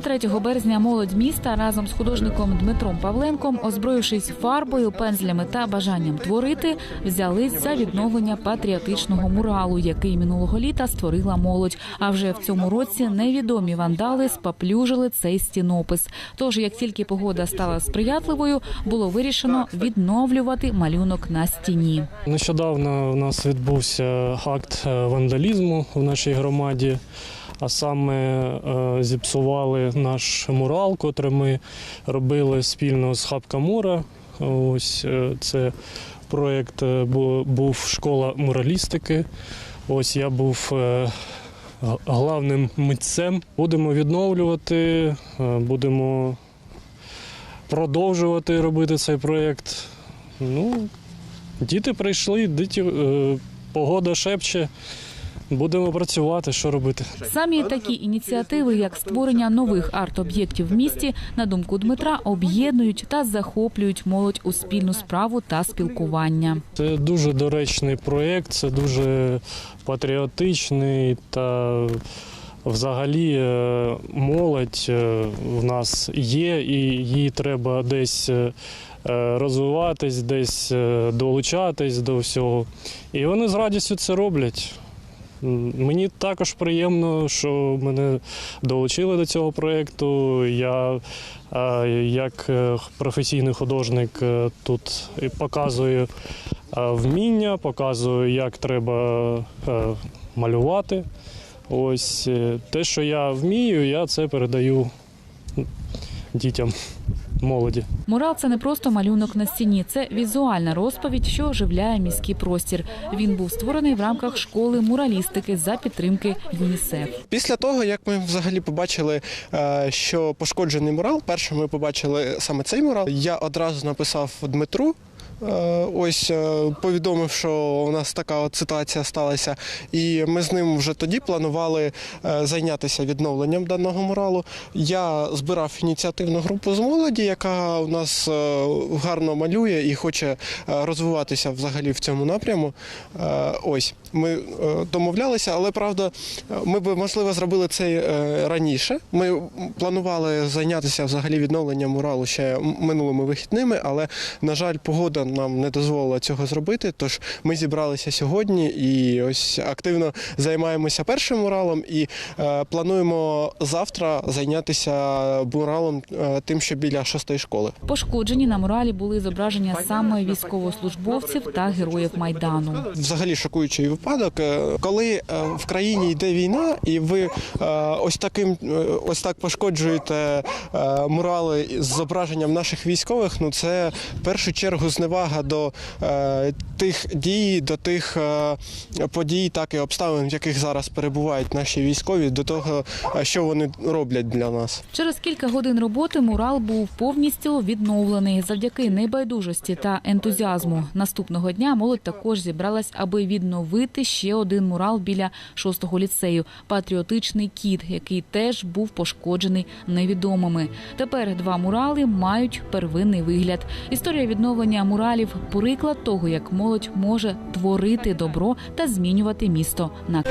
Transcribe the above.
23 березня молодь міста разом з художником Дмитром Павленком, озброївшись фарбою, пензлями та бажанням творити, взялись за відновлення патріотичного муралу, який минулого літа створила молодь. А вже в цьому році невідомі вандали спаплюжили цей стінопис. Тож, як тільки погода стала сприятливою, було вирішено відновлювати малюнок на стіні. Нещодавно у нас відбувся акт е, вандалізму в нашій громаді, а саме е, зіпсували наш мурал, котрий ми робили спільно з Хапка Мура. Ось е, це проєкт е, був школа муралістики. Ось я був главним митцем. Будемо відновлювати, будемо продовжувати робити цей проєкт. Ну, Діти прийшли, діти, погода шепче. Будемо працювати, що робити. Самі такі ініціативи, як створення нових арт-об'єктів в місті, на думку Дмитра, об'єднують та захоплюють молодь у спільну справу та спілкування. Це дуже доречний проєкт, це дуже патріотичний та взагалі е, молодь е, в нас є, і їй треба десь е, розвиватись, десь долучатись до всього. І вони з радістю це роблять. Мені також приємно, що мене долучили до цього проєкту. Я е, як е, професійний художник е, тут показую вміння, показую, як треба малювати. Ось те, що я вмію, я це передаю дітям, молоді. Мурал це не просто малюнок на стіні, це візуальна розповідь, що оживляє міський простір. Він був створений в рамках школи муралістики за підтримки ЮНІСЕФ. Після того, як ми взагалі побачили, е, що пошкоджений мурал, перше ми побачили саме цей мурал. Я одразу написав Дмитру. Е, Ось е, повідомив, що у нас така от ситуація сталася, і ми з ним вже тоді планували е, зайнятися відновленням даного муралу. Я збирав ініціативну групу з молоді, яка у нас гарно малює і хоче розвиватися взагалі в цьому напряму. Ось ми домовлялися, але правда, ми б можливо зробили це раніше. Ми планували зайнятися взагалі відновленням муралу ще минулими вихідними, але на жаль, погода нам не дозволила цього зробити. Тож ми зібралися сьогодні і ось активно займаємося першим муралом і е, плануємо завтра зайнятися муралом е, тим, що біля шостої школи. Пошкоджені на муралі були зображення саме військовослужбовців та героїв майдану. взагалі шокуючий випадок, е, коли е, в країні йде війна, і ви е, ось таким ось так пошкоджуєте мурали з зображенням наших військових. Ну це в першу чергу зневага до е, тих дій, до тих е, подій, так і обставин, в яких зараз перебувають наші військові, до того, е, що вони роблять для нас. Через кілька годин роботи мурал був повністю відновлений завдяки небайдужості та ентузіазму. Наступного дня молодь також зібралась, аби відновити ще один мурал біля шостого ліцею патріотичний кіт, який теж був пошкоджений невідомими. Тепер два мурали мають первинний вигляд. Історія відновлення муралів приклад того, як молодь може творити добро та змінювати місто на.